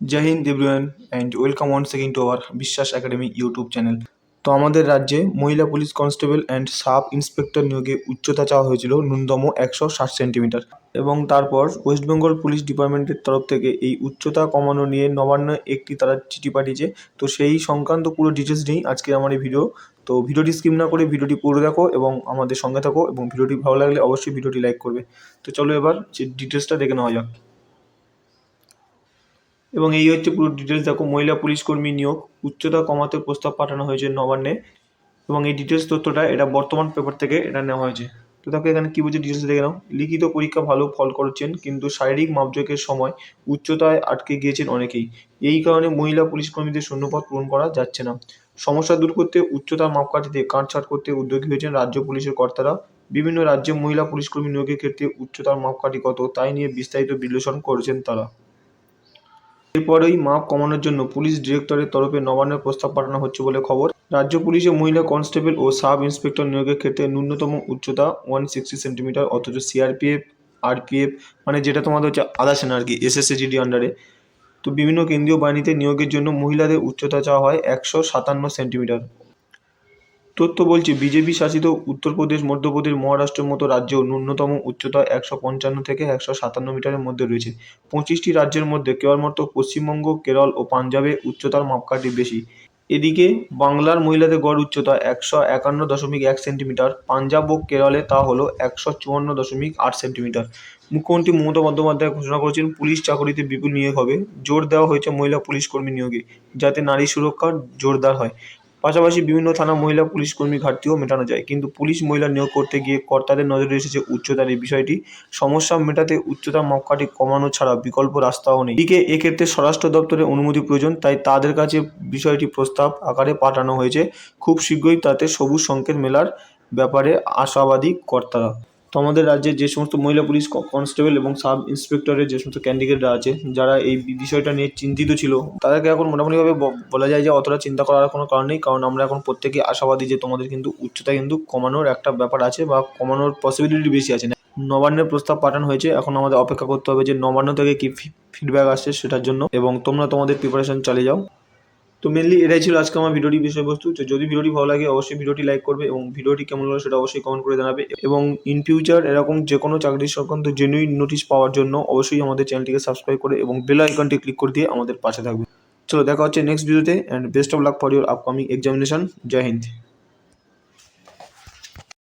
Jai Hind everyone and welcome once second to our Biswas academy YouTube channel তো আমাদের রাজ্যে মহিলা police constable and sub inspector নিয়োগে উচ্চতা চাওয়া হয়েছিল ন্যূনতম একশো ষাট সেন্টিমিটার এবং তারপর ওয়েস্ট বেঙ্গল পুলিশ ডিপার্টমেন্টের তরফ থেকে এই উচ্চতা কমানো নিয়ে নবান্ন একটি তারা চিঠি পাঠিয়েছে। তো সেই সংক্রান্ত পুরো ডিটেলস নিয়েই আজকে আমার এই ভিডিও তো ভিডিওটি স্কিপ না করে ভিডিওটি পুরো দেখো এবং আমাদের সঙ্গে থাকো এবং ভিডিওটি ভালো লাগলে অবশ্যই ভিডিওটি লাইক করবে। তো চলো এবার যে ডিটেলসটা দেখে নেওয়া যাক। এবং এই হচ্ছে পুরো ডিটেলস দেখো মহিলা পুলিশ কর্মী নিয়োগ, উচ্চতা কমাতে প্রস্তাব পাঠানো হয়েছে নবান্নে, এবং এই ডিটেলস তথ্যটা এটা বর্তমান পেপার থেকে এটা নেওয়া হয়েছে। তো দেখো এখানে কী বলছে ডিটেলস দেখে নাও। লিখিত পরীক্ষা ভালো ফল করছেন, কিন্তু শারীরিক মাপজোকের সময় উচ্চতায় আটকে গিয়েছেন অনেকেই। এই কারণে মহিলা পুলিশ কর্মীদের শূন্যপদ পূরণ করা যাচ্ছে না। সমস্যা দূর করতে, উচ্চতার মাপকাঠিতে কাটছাট করতে উদ্যোগী হয়েছেন রাজ্য পুলিশের কর্তারা। বিভিন্ন রাজ্যে মহিলা পুলিশ কর্মী নিয়োগের ক্ষেত্রে উচ্চতার মাপকাঠি কত, তাই নিয়ে বিস্তারিত বিশ্লেষণ করেছেন তারা। এরপরেই মাপ কমানোর জন্য পুলিশ ডিরেক্টরের তরফে নবান্নের প্রস্তাব পাঠানো হচ্ছে বলে খবর। রাজ্য পুলিশে মহিলা কনস্টেবল ও সাব ইন্সপেক্টর নিয়োগের ক্ষেত্রে ন্যূনতম উচ্চতা ওয়ান সিক্সটি সেন্টিমিটার অথচ সিআরপিএফ আরপিএফ মানে যেটা তোমাদের হচ্ছে আধা সেনা আর কি এসএসএজিডি আন্ডারে তো বিভিন্ন কেন্দ্রীয় বাহিনীতে নিয়োগের জন্য মহিলাদের উচ্চতা চাওয়া হয় একশো সাতান্ন সেন্টিমিটার তথ্য বলছে, বিজেপি শাসিত উত্তরপ্রদেশ, মধ্যপ্রদেশ মহারাষ্ট্রের মতো রাজ্যেও ন্যূনতম উচ্চতা একশো পঞ্চান্ন থেকে একশো সাতান্ন মিটারের মধ্যে রয়েছে। পঁচিশটি রাজ্যের মধ্যে কেবলমাত্র পশ্চিমবঙ্গ, কেরল ও পাঞ্জাবে উচ্চতার মাপকাঠি বেশি। এদিকে বাংলার মহিলাদের গড় উচ্চতা একশো একান্ন দশমিক এক সেন্টিমিটার, পাঞ্জাব ও কেরলে তা হলো একশো চুয়ান্ন দশমিক আট সেন্টিমিটার। মুখ্যমন্ত্রী মমতা বন্দ্যোপাধ্যায় ঘোষণা করেছেন, পুলিশ চাকরিতে বিপুল নিয়োগ হবে। জোর দেওয়া হয়েছে মহিলা পুলিশ কর্মী নিয়োগে, যাতে নারী সুরক্ষা জোরদার হয়। পাশাপাশি বিভিন্ন থানা মহিলা, পুলিশ কর্মী, ঘাটতিও মেটানো যায়। কিন্তু পুলিশ মহিলা নিয়োগ করতে গিয়ে কর্তাদের নজরে এসেছে উচ্চতার এই বিষয়টি। সমস্যা মেটাতে উচ্চতার মাপকাঠি কমানো ছাড়া বিকল্প রাস্তাও নেই। এদিকে, এক্ষেত্রে স্বরাষ্ট্র দপ্তরের অনুমতি প্রয়োজন, তাই তাদের কাছে বিষয়টি প্রস্তাব আকারে পাঠানো হয়েছে। খুব শীঘ্রই তাতে সবুজ সংকেত মেলার ব্যাপারে আশাবাদী কর্তারা। তো আমাদের রাজ্যে যে সমস্ত মহিলা পুলিশ কনস্টেবল এবং সাব ইন্সপেক্টরের যে সমস্ত ক্যান্ডিডেটরা আছে, যারা এই বিষয়টা নিয়ে চিন্তিত ছিল, তাদেরকে এখন মোটামুটিভাবে বলা যায় যে অতটা চিন্তা করার কোনো কারণ নেই। কারণ আমরা এখন প্রত্যেকে আশাবাদী যে তোমাদের কিন্তু উচ্চতা কিন্তু কমানোর একটা ব্যাপার আছে বা কমানোর পসিবিলিটি বেশি আছে। না নবান্নের প্রস্তাব পাঠানো হয়েছে। এখন আমাদের অপেক্ষা করতে হবে যে নবান্ন থেকে কি ফিডব্যাক আসছে সেটার জন্য। এবং তোমরা তোমাদের প্রিপারেশন চালিয়ে যাও। তো মেনলি এটাই ছিল আজকে আমার ভিডিওটি বিষয়বস্তু। তো যদি ভিডিওটি ভালো লাগে, অবশ্যই ভিডিওটি লাইক করবে এবং ভিডিওটি কেমন লাগল সেটা অবশ্যই কমেন্ট করে জানাবে। এবং ইন ফিউচার এরকম যে কোনো চাকরির সংক্রান্ত জেনুইন নোটিশ পাওয়ার জন্য অবশ্যই আমাদের চ্যানেলটিকে সাবস্ক্রাইব করে এবং বেল আইকনটি ক্লিক করে দিয়ে আমাদের পাশে থাকবে। চলো দেখা হচ্ছে নেক্সট ভিডিওতে and best of luck for your upcoming examination Jai Hind.